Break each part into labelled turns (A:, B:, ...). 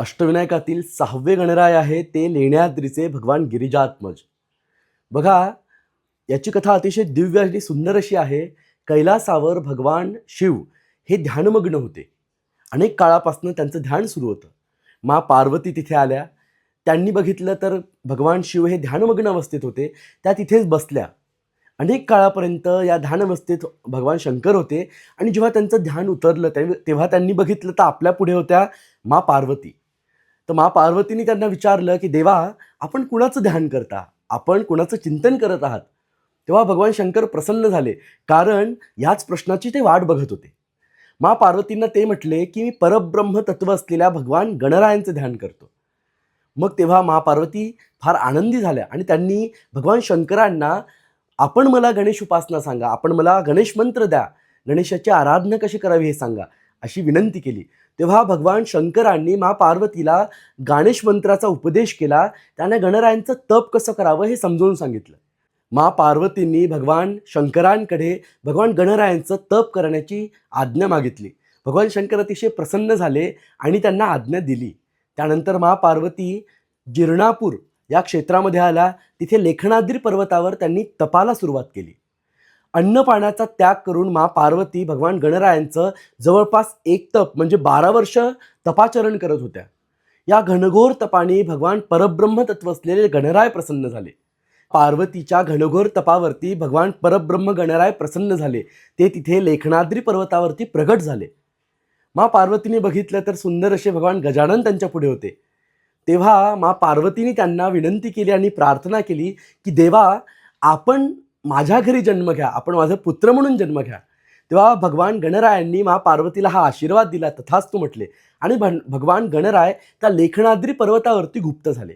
A: अष्टविनायकातील सहावे गणराय आहे ते लेण्याद्रीचे भगवान गिरिजात्मज बघा याची कथा अतिशय दिव्य आणि सुंदर अशी आहे. कैलासावर भगवान शिव हे ध्यानमग्न होते. अनेक काळापासून त्यांचं ध्यान सुरू होतं. मा पार्वती तिथे आल्या. त्यांनी बघितलं तर भगवान शिव हे ध्यानमग्न अवस्थेत होते. त्या तिथेच बसल्या. अनेक काळापर्यंत या ध्यानवस्थेत भगवान शंकर होते आणि जेव्हा त्यांचं ध्यान उतरलं तेव्हा तेव्हा त्यांनी बघितलं तर आपल्या पुढे होत्या मा पार्वती. तर मा पार्वतीने त्यांना विचारलं की देवा आपण कुणाचं ध्यान करता? आपण कुणाचं चिंतन करत आहात? तेव्हा भगवान शंकर प्रसन्न झाले. कारण याच प्रश्नाची ते वाट बघत होते. मा पार्वतींना ते म्हटले की मी परब्रह्म तत्व असलेल्या भगवान गणरायांचं ध्यान करतो. मग तेव्हा मा पार्वती फार आनंदी झाल्या आणि त्यांनी भगवान शंकरांना आपण मला गणेश उपासना सांगा आपण मला गणेश मंत्र द्या गणेशाची आराधना कशी करावी हे सांगा अशी विनंती केली. तेव्हा भगवान शंकरांनी मा पार्वतीला गणेश मंत्राचा उपदेश केला. त्याने गणरायांचं तप कसं करावं हे समजावून सांगितलं. मा पार्वतींनी भगवान शंकरांकडे भगवान गणरायांचं तप करण्याची आज्ञा मागितली. भगवान शंकर अतिशय प्रसन्न झाले आणि त्यांना आज्ञा दिली. त्यानंतर मा पार्वती जिर्णापूर या क्षेत्रामध्ये आला. तिथे लेखनाद्री पर्वतावर त्यांनी तपाला सुरुवात केली. अन्न पाण्याचा त्याग करून मा पार्वती भगवान गणरायांचं जवळपास एक तप म्हणजे बारा वर्ष तपाचरण करत होत्या. या घनघोर तपाने भगवान परब्रह्म तत्व असलेले गणराय प्रसन्न झाले. पार्वतीच्या घनघोर तपावरती भगवान परब्रह्म गणराय प्रसन्न झाले. ते तिथे लेखनाद्री पर्वतावरती प्रगट झाले. मा पार्वतीने बघितलं तर सुंदर असे भगवान गजानन त्यांच्या पुढे होते. तेव्हा मा पार्वतीने त्यांना विनंती केली आणि प्रार्थना केली की देवा आपण माझ्या घरी जन्म घ्या आपण माझा पुत्र म्हणून जन्म घ्या. तेव्हा भगवान गणरायांनी मा पार्वतीला हा आशीर्वाद दिला तथाच तू म्हटले. आणि भगवान गणराय त्या लेखनाद्री पर्वतावरती गुप्त झाले.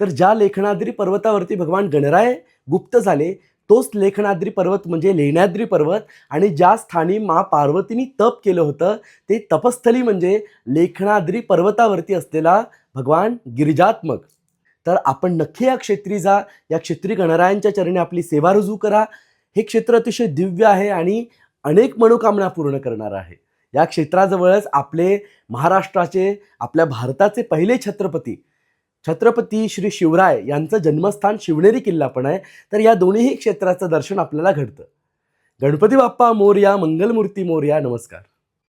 A: तर ज्या लेखनाद्री पर्वतावरती भगवान गणराय गुप्त झाले तोच लेखनाद्री पर्वत म्हणजे लेण्याद्री पर्वत. आणि ज्या स्थानी मा पार्वतीनी तप केलं होतं ते तपस्थली म्हणजे लेखनाद्री पर्वतावरती असलेला भगवान गिरिजात्मक. तर आपण नक्की या क्षेत्री जा या क्षेत्री गणरायांच्या चरणी आपली सेवा रुजू करा. हे क्षेत्र अतिशय दिव्य आहे आणि अनेक मनोकामना पूर्ण करणार आहे. या क्षेत्राजवळच आपले महाराष्ट्राचे आपल्या भारताचे पहिले छत्रपती छत्रपती श्री शिवराय यांचं जन्मस्थान शिवनेरी किल्ला पण आहे. तर या दोन्हीही क्षेत्राचं दर्शन आपल्याला घडतं. गणपती बाप्पा मोरया मंगलमूर्ती मोरया नमस्कार.